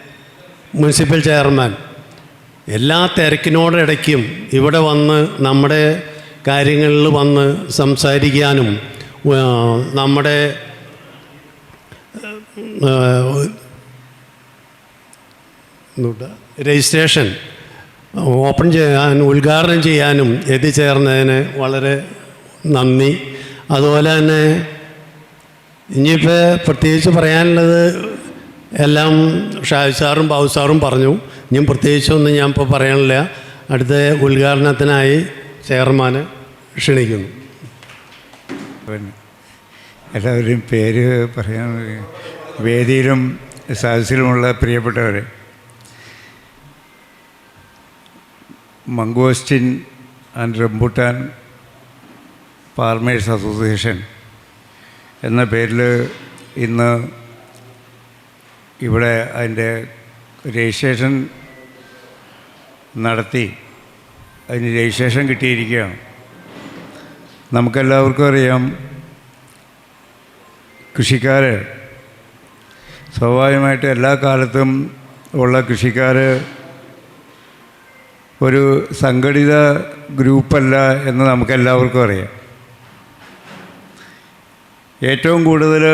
മുനിസിപ്പൽ ചെയർമാൻ എല്ലാ തിരക്കിനോടിടയ്ക്കും ഇവിടെ വന്ന് നമ്മുടെ കാര്യങ്ങളിൽ വന്ന് സംസാരിക്കാനും നമ്മുടെ രജിസ്ട്രേഷൻ ഓപ്പൺ ചെയ്യാൻ ഉദ്ഘാടനം ചെയ്യാനും എത്തിച്ചേർന്നതിന് വളരെ നന്ദി. അതുപോലെ തന്നെ ഇനിയിപ്പോൾ പ്രത്യേകിച്ച് പറയാനുള്ളത് എല്ലാം ഷാജി സാറും സാറും പറഞ്ഞു. ഇനിയും പ്രത്യേകിച്ചൊന്നും ഞാൻ ഇപ്പോൾ പറയാനില്ല. അടുത്ത ഉദ്ഘാടനത്തിനായി ചെയർമാനെ ക്ഷണിക്കുന്നു.
പിന്നെ എല്ലാവരുടെയും പേര് പറയാൻ വേദിയിലും സദസ്സിലുമുള്ള പ്രിയപ്പെട്ടവർ mangosteen and rambutan farmers association എന്ന പേരിൽ ഇന്ന് ഇവിടെ അതിന്റെ രജിസ്ട്രേഷൻ നടത്തി. അതിന് രജിസ്ട്രേഷൻ കിട്ടിയിരിക്കുകയാണ്. നമുക്കെല്ലാവർക്കും അറിയാം കൃഷിക്കാർ സ്വാഭാവികമായിട്ട് എല്ലാ കാലത്തും ഉള്ള കൃഷിക്കാർ ഒരു സംഘടിത ഗ്രൂപ്പല്ല എന്ന് നമുക്കെല്ലാവർക്കും അറിയാം. ഏറ്റവും കൂടുതൽ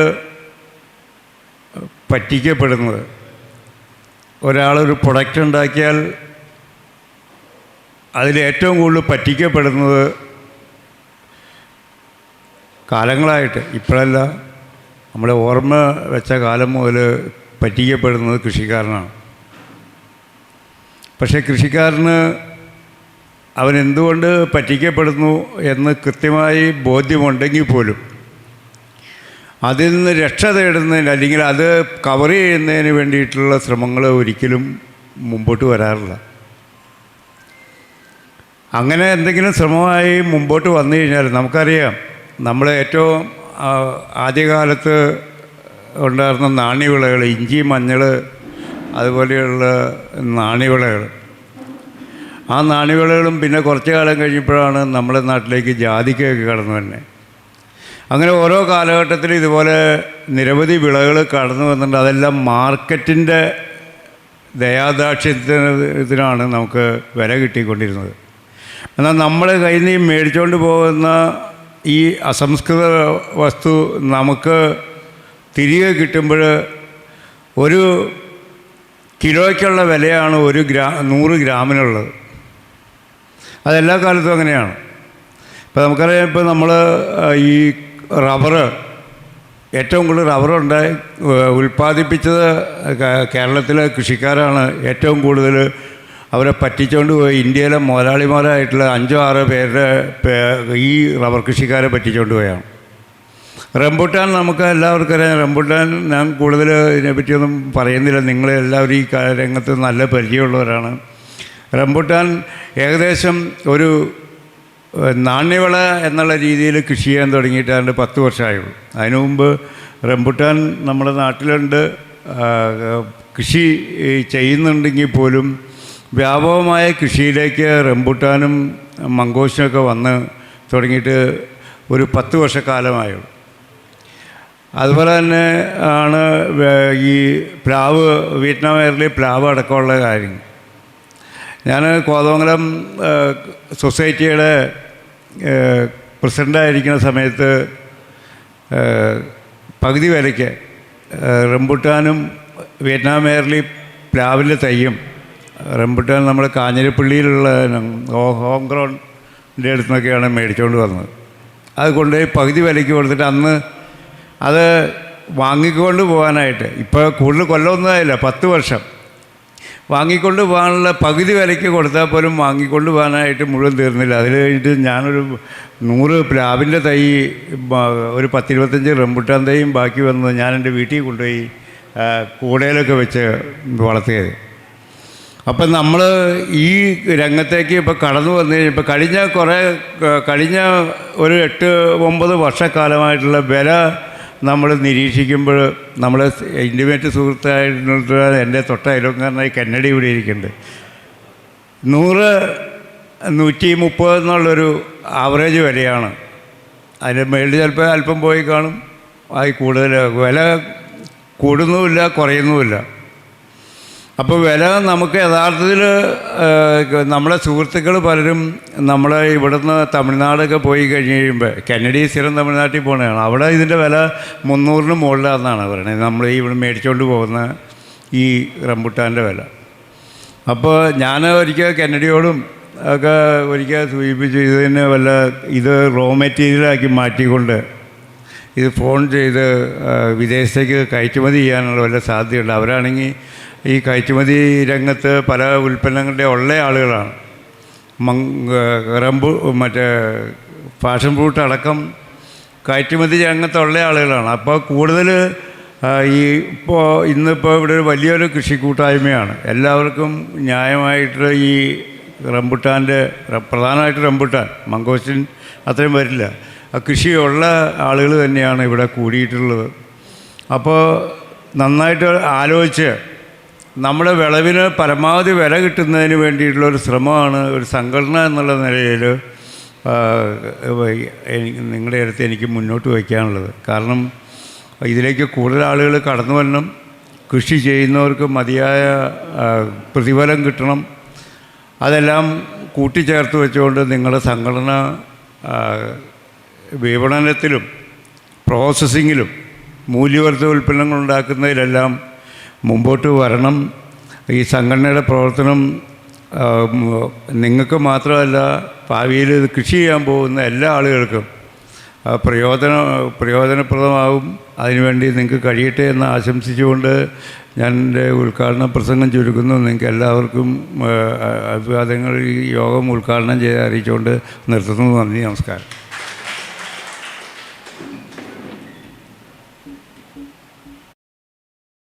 പറ്റിക്കപ്പെടുന്നത് ഒരാളൊരു പ്രൊഡക്റ്റ് ഉണ്ടാക്കിയാൽ അതിലേറ്റവും കൂടുതൽ പറ്റിക്കപ്പെടുന്നത് കാലങ്ങളായിട്ട് ഇപ്പോഴല്ല. നമ്മളെ ഓർമ്മ വെച്ച കാലം മുതൽ പറ്റിക്കപ്പെടുന്നത് കൃഷിക്കാരനാണ്. പക്ഷേ കൃഷിക്കാരന് അവൻ എന്തുകൊണ്ട് പറ്റിക്കപ്പെടുന്നു എന്ന് കൃത്യമായി ബോധ്യമുണ്ടെങ്കിൽ പോലും അതിൽ നിന്ന് രക്ഷ തേടുന്നതിന് അല്ലെങ്കിൽ അത് കവർ ചെയ്യുന്നതിന് വേണ്ടിയിട്ടുള്ള ശ്രമങ്ങൾ ഒരിക്കലും മുമ്പോട്ട് വരാറില്ല. അങ്ങനെ എന്തെങ്കിലും ശ്രമമായി മുമ്പോട്ട് വന്നു കഴിഞ്ഞാൽ നമുക്കറിയാം നമ്മൾ ഏറ്റവും ആദ്യകാലത്ത് ഉണ്ടായിരുന്ന നാണ്യവിളകൾ ഇഞ്ചി മഞ്ഞൾ അതുപോലെയുള്ള നാണ്യവിളകൾ. ആ നാണ്യവിളകളും പിന്നെ കുറച്ച് കാലം കഴിഞ്ഞപ്പോഴാണ് നമ്മുടെ നാട്ടിലേക്ക് ജാതിക്കയൊക്കെ കടന്നു തന്നെ അങ്ങനെ ഓരോ കാലഘട്ടത്തിലും ഇതുപോലെ നിരവധി വിളകൾ കടന്നു വന്നിട്ടുണ്ട് അതെല്ലാം മാർക്കറ്റിന്റെ ദയാദാക്ഷ്യത്തിനാണ് നമുക്ക് വില കിട്ടിക്കൊണ്ടിരുന്നത്. എന്നാൽ നമ്മൾ കയ്യിൽ നിന്ന് മേടിച്ചുകൊണ്ട് പോകുന്ന ഈ അസംസ്കൃത വസ്തു നമുക്ക് തിരികെ കിട്ടുമ്പോൾ ഒരു കിലോയ്ക്കുള്ള വിലയാണ് ഒരു ഗ്രാ നൂറ് ഗ്രാമിനുള്ളത്. അതെല്ലാ കാലത്തും അങ്ങനെയാണ്. ഇപ്പോൾ നമുക്കറിയാം ഇപ്പോൾ നമ്മൾ ഈ റബ്ബറ് ഏറ്റവും കൂടുതൽ റബ്ബർ ഉണ്ടായി ഏഹ് ഉൽപ്പാദിപ്പിച്ചത് കേരളത്തിലെ കൃഷിക്കാരാണ് ഏറ്റവും കൂടുതൽ അവരെ പറ്റിച്ചുകൊണ്ട് പോയി. ഇന്ത്യയിലെ മുതലാളിമാരായിട്ടുള്ള അഞ്ചോ ആറോ പേരുടെ ഈ റബ്ബർ കൃഷിക്കാരെ പറ്റിച്ചുകൊണ്ട് പോയാണ്. റംബുട്ടാൻ നമുക്ക് എല്ലാവർക്കും അറിയാം. റംബുട്ടാൻ ഞാൻ കൂടുതൽ ഇതിനെപ്പറ്റിയൊന്നും പറയുന്നില്ല. നിങ്ങളെല്ലാവരും ഈ രംഗത്ത് നല്ല പരിചയമുള്ളവരാണ്. റംബുട്ടാൻ ഏകദേശം ഒരു നാണ്യവിള എന്നുള്ള രീതിയിൽ കൃഷി ചെയ്യാൻ തുടങ്ങിയിട്ട് അതിന്റെ പത്ത് വർഷമായുള്ളൂ. അതിനു മുമ്പ് റംബുട്ടാൻ നമ്മുടെ നാട്ടിലുണ്ട്. കൃഷി ചെയ്യുന്നുണ്ടെങ്കിൽ പോലും വ്യാപകമായ കൃഷിയിലേക്ക് റംബുട്ടാനും മങ്കോഷിനൊക്കെ വന്ന് തുടങ്ങിയിട്ട് ഒരു പത്ത് വർഷക്കാലമായുള്ളൂ അതുപോലെ തന്നെ ആണ് ഈ പ്ലാവ് വിയറ്റ്നാം എയറിലെ പ്ലാവ് അടക്കമുള്ള കാര്യങ്ങൾ ഞാൻ കോതമംഗലം സൊസൈറ്റിയുടെ പ്രസിഡന്റായിരിക്കുന്ന സമയത്ത് പകുതി വിലയ്ക്ക് റംബുട്ടാനും വിയറ്റ്നാം എയർലി പ്ലാവിന്റെ തയ്യും റംബുട്ടാൻ നമ്മൾ കാഞ്ഞിരപ്പള്ളിയിലുള്ള ഹോം ഗ്രൗണ്ടിന്റെ അടുത്ത് നിന്നൊക്കെയാണ് മേടിച്ചുകൊണ്ട് വന്നത്. അത് കൊണ്ടുപോയി പകുതി വിലയ്ക്ക് കൊടുത്തിട്ട് അന്ന് അത് വാങ്ങിക്കൊണ്ട് പോകാനായിട്ട് ഇപ്പോൾ കൂടുതൽ കൊല്ലമൊന്നുമായില്ല പത്ത് വർഷം. വാങ്ങിക്കൊണ്ട് പോകാനുള്ള പകുതി വിലയ്ക്ക് കൊടുത്താൽ പോലും വാങ്ങിക്കൊണ്ട് പോകാനായിട്ട് മുഴുവൻ തീർന്നില്ല. അതിൽ കഴിഞ്ഞിട്ട് ഞാനൊരു നൂറ് പ്ലാവിന്റെ തൈ ഒരു പത്തിരുപത്തഞ്ച് റംബുട്ടാൻ തൈയും ബാക്കി വന്ന് ഞാൻ എന്റെ വീട്ടിൽ കൊണ്ടുപോയി കൂടയിലൊക്കെ വെച്ച് വളർത്തിയത്. അപ്പം നമ്മൾ ഈ രംഗത്തേക്ക് ഇപ്പോൾ കടന്നു വന്നു കഴിഞ്ഞപ്പോൾ കഴിഞ്ഞ കുറേ കഴിഞ്ഞ ഒരു എട്ട് ഒമ്പത് വർഷക്കാലമായിട്ടുള്ള വില നമ്മൾ നിരീക്ഷിക്കുമ്പോൾ നമ്മൾ ഇന്റിമേറ്റ് സുഹൃത്തായിട്ടുള്ള എന്റെ തൊട്ട അയലോക്കാരനായി കന്നഡി ഇവിടെ ഇരിക്കുന്നുണ്ട്. നൂറ് നൂറ്റി മുപ്പത് എന്നുള്ളൊരു ആവറേജ് വിലയാണ്. അതിന്റെ മേളിൽ ചിലപ്പോൾ അല്പം പോയി കാണും. ആയി കൂടുതൽ വില കൂടുന്നുമില്ല കുറയുന്നുമില്ല. അപ്പോൾ വില നമുക്ക് യഥാർത്ഥത്തിൽ നമ്മളെ സുഹൃത്തുക്കൾ പലരും നമ്മൾ ഇവിടുന്ന് തമിഴ്നാടൊക്കെ പോയി കഴിഞ്ഞ് കഴിയുമ്പോൾ കന്നഡി സ്ഥിരം തമിഴ്നാട്ടിൽ പോകണതാണ് അവിടെ ഇതിന്റെ വില മുന്നൂറിന് മുകളിലാണെന്നാണ് പറയുന്നത് നമ്മൾ ഈ ഇവിടെ മേടിച്ചുകൊണ്ട് പോകുന്ന ഈ റംബുട്ടാന്റെ വില. അപ്പോൾ ഞാൻ ഒരിക്കൽ കന്നഡിയോടും ഒക്കെ ഒരിക്കൽ സൂചിപ്പിച്ചു ഇതിന് വല്ല ഇത് റോ മെറ്റീരിയലാക്കി മാറ്റിക്കൊണ്ട് ഇത് ഫോൺ ചെയ്ത് വിദേശത്തേക്ക് കയറ്റുമതി ചെയ്യാനുള്ള വല്ല സാധ്യതയുണ്ട്. അവരാണെങ്കിൽ ഈ കയറ്റുമതി രംഗത്ത് പല ഉൽപ്പന്നങ്ങളുടെ ഉള്ള ആളുകളാണ്. മങ് മറ്റേ ഫാഷൻ ഫ്രൂട്ട് അടക്കം കയറ്റുമതി രംഗത്തുള്ള ആളുകളാണ്. അപ്പോൾ കൂടുതൽ ഈ ഇപ്പോൾ ഇന്നിപ്പോൾ ഇവിടെ ഒരു വലിയൊരു കൃഷി കൂട്ടായ്മയാണ് എല്ലാവർക്കും ന്യായമായിട്ട് ഈ റംബുട്ടാന്റെ പ്രധാനമായിട്ട് റംബുട്ടാൻ മങ്കോസ്റ്റിൻ അത്രയും വരില്ല. ആ കൃഷിയുള്ള ആളുകൾ തന്നെയാണ് ഇവിടെ കൂടിയിട്ടുള്ളത്. അപ്പോൾ നന്നായിട്ട് ആലോചിച്ച് നമ്മുടെ വിളവിന് പരമാവധി വില കിട്ടുന്നതിന് വേണ്ടിയിട്ടുള്ള ഒരു ശ്രമമാണ് ഒരു സംഘടന എന്നുള്ള നിലയിൽ എനിക്ക് നിങ്ങളുടെ അടുത്ത് എനിക്ക് മുന്നോട്ട് വയ്ക്കാനുള്ളത്. കാരണം ഇതിലേക്ക് കൂടുതൽ ആളുകൾ കടന്നു വരണം കൃഷി ചെയ്യുന്നവർക്ക് മതിയായ പ്രതിഫലം കിട്ടണം. അതെല്ലാം കൂട്ടിച്ചേർത്ത് വെച്ചുകൊണ്ട് നിങ്ങളുടെ സംഘടന വിപണനത്തിലും പ്രോസസ്സിങ്ങിലും മൂല്യവർദ്ധ ഉൽപ്പന്നങ്ങൾ ഉണ്ടാക്കുന്നതിലെല്ലാം മുമ്പോട്ട് വരണം. ഈ സംഘടനയുടെ പ്രവർത്തനം നിങ്ങൾക്ക് മാത്രമല്ല ഭാവിയിൽ ഇത് കൃഷി ചെയ്യാൻ പോകുന്ന എല്ലാ ആളുകൾക്കും പ്രയോജന പ്രയോജനപ്രദമാകും അതിനുവേണ്ടി നിങ്ങൾക്ക് കഴിയട്ടെ എന്ന് ആശംസിച്ചുകൊണ്ട് ഞാൻ എന്റെ ഉദ്ഘാടന പ്രസംഗം ചുരുക്കുന്നു. നിങ്ങൾക്ക് എല്ലാവർക്കും അഭിവാദ്യങ്ങൾ ഈ യോഗം ഉദ്ഘാടനം ചെയ്ത് അറിയിച്ചുകൊണ്ട് നിർത്തുന്നു. നന്ദി നമസ്കാരം.